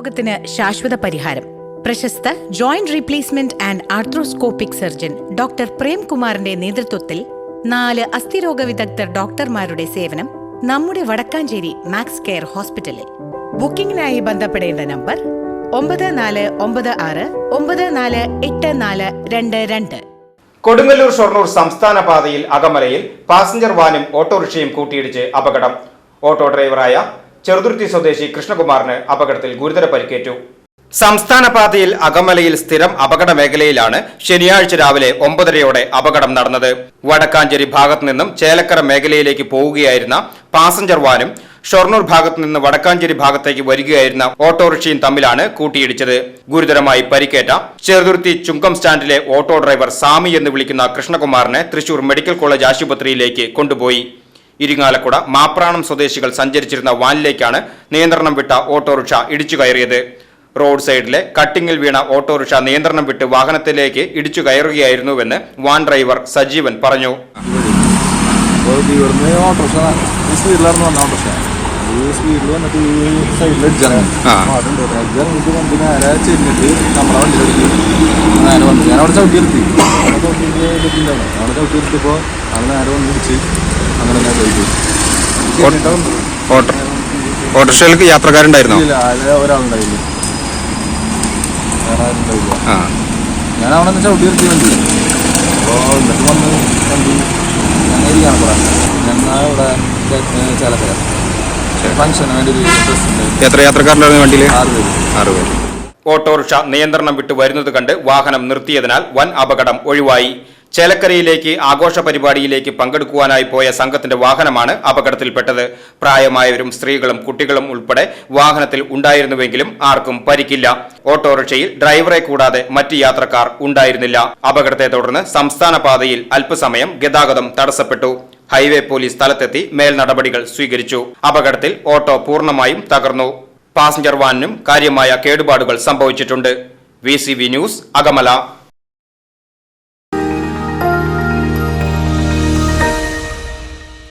രോഗത്തിന് ശാശ്വത പരിഹാരം. പ്രശസ്ത joint replacement and arthroscopic surgeon doctor പ്രേംകുമാറിന്റെ നേതൃത്വത്തിൽ നാല് അസ്ഥിരോഗ വിദഗ്ധർ ഡോക്ടർമാരുടെ സേവനം നമ്മുടെ വടക്കാഞ്ചേരി മാക്സ് കെയർ ഹോസ്പിറ്റലിൽ. ബുക്കിംഗിനായി ബന്ധപ്പെടേണ്ട നമ്പർ ഒമ്പത് നാല് ഒമ്പത് ആറ് ഒമ്പത് നാല് എട്ട് നാല് രണ്ട് രണ്ട്. കൊടുങ്ങല്ലൂർ ഷൊർണൂർ സംസ്ഥാന പാതയിൽ അകമലയിൽ പാസഞ്ചർ വാനും ഓട്ടോറിക്ഷയും കൂട്ടിയിടിച്ച് അപകടം. ഓട്ടോ ഡ്രൈവറായ ചെറുതുരുത്തി സ്വദേശി കൃഷ്ണകുമാറിന് അപകടത്തിൽ ഗുരുതര പരിക്കേറ്റു. സംസ്ഥാന പാതയിൽ അകമലയിൽ സ്ഥിരം അപകട മേഖലയിലാണ് ശനിയാഴ്ച രാവിലെ ഒമ്പതരയോടെ അപകടം നടന്നത്. വടക്കാഞ്ചേരി ഭാഗത്തു നിന്നും ചേലക്കര മേഖലയിലേക്ക് പോവുകയായിരുന്ന പാസഞ്ചർ വാനും ഷൊർണൂർ ഭാഗത്തു നിന്ന് വടക്കാഞ്ചേരി ഭാഗത്തേക്ക് വരികയായിരുന്ന ഓട്ടോറിക്ഷയും തമ്മിലാണ് കൂട്ടിയിടിച്ചത്. ഗുരുതരമായി പരിക്കേറ്റ ചെറുതുരുത്തി ചുങ്കം സ്റ്റാൻഡിലെ ഓട്ടോ ഡ്രൈവർ സാമി എന്ന് വിളിക്കുന്ന കൃഷ്ണകുമാറിനെ തൃശൂർ മെഡിക്കൽ കോളേജ് ആശുപത്രിയിലേക്ക് കൊണ്ടുപോയി. ഇരിങ്ങാലക്കുട മാപ്രാണം സ്വദേശികൾ സഞ്ചരിച്ചിരുന്ന വാനിലേക്കാണ് നിയന്ത്രണം വിട്ട ഓട്ടോറിക്ഷ ഇടിച്ചു കയറിയത്. റോഡ് സൈഡിലെ കട്ടിങ്ങിൽ വീണ ഓട്ടോറിക്ഷ നിയന്ത്രണം വിട്ട് വാഹനത്തിലേക്ക് ഇടിച്ചു കയറുകയായിരുന്നുവെന്ന് വാൻ ഡ്രൈവർ സജീവൻ പറഞ്ഞു. ഈ സ്പീഡിൽ വന്നിട്ട് ഈ സൈഡിൽ അടിച്ചിറങ്ങി ആ. അടിച്ചിറങ്ങിയിട്ട് വണ്ടി നേരെ ചെന്നിട്ട് നമ്മുടെ വണ്ടിയിലേക്ക് നേരെ വന്നു ഞാൻ അവിടെ ചവിട്ടി നിർത്തി അവിടെ ചവിട്ടിയിട്ട് എടുത്തിട്ടുണ്ടാവും അവിടെ ചവിട്ടി നിർത്തിയപ്പോൾ അവിടെ നേരെ വന്ന് ഇടിച്ച് അങ്ങനെ ഞാൻ ഓട്ടോറിക്ഷയിലേക്ക് യാത്രക്കാരുണ്ടായിരുന്നോ? ഇല്ല അതിൽ ഒരാളുണ്ടായില്ല. വേറെ ആരും ഉണ്ടായില്ല ഞാൻ അവിടെ നിന്ന് ചവിട്ടി നിർത്തി വണ്ടി. അപ്പോൾ എന്നിട്ട് വന്ന് വണ്ടി ഞാൻ ഇരിക്കാൻ കൂടെ ഞങ്ങൾ ഇവിടെ ചേ- ചേലക്കര. ഫംഗ്ഷന് വേണ്ടി ഒരു ഡ്രസ് ഉണ്ട് എത്ര യാത്രക്കാരുണ്ടായിരുന്നു വണ്ടിയിൽ ആറ് പേര്. ആറ് പേര്. ഓട്ടോറിക്ഷ നിയന്ത്രണം വിട്ടു വരുന്നത് കണ്ട് വാഹനം നിർത്തിയതിനാൽ വൻ അപകടം ഒഴിവായി. ചേലക്കരയിലേക്ക് ആഘോഷ പരിപാടിയിലേക്ക് പങ്കെടുക്കുവാനായി പോയ സംഘത്തിന്റെ വാഹനമാണ് അപകടത്തിൽപ്പെട്ടത്. പ്രായമായവരും സ്ത്രീകളും കുട്ടികളും ഉൾപ്പെടെ വാഹനത്തിൽ ഉണ്ടായിരുന്നുവെങ്കിലും ആർക്കും പരിക്കില്ല. ഓട്ടോറിക്ഷയിൽ ഡ്രൈവറെ കൂടാതെ മറ്റ് യാത്രക്കാർ ഉണ്ടായിരുന്നില്ല. അപകടത്തെ തുടർന്ന് സംസ്ഥാന പാതയിൽ അല്പസമയം ഗതാഗതം തടസ്സപ്പെട്ടു. ഹൈവേ പോലീസ് സ്ഥലത്തെത്തി മേൽ നടപടികൾ സ്വീകരിച്ചു. അപകടത്തിൽ ഓട്ടോ പൂർണമായും തകർന്നു. പാസഞ്ചർ വാനിനും കാര്യമായ കേടുപാടുകൾ സംഭവിച്ചിട്ടുണ്ട്. V news Akamala.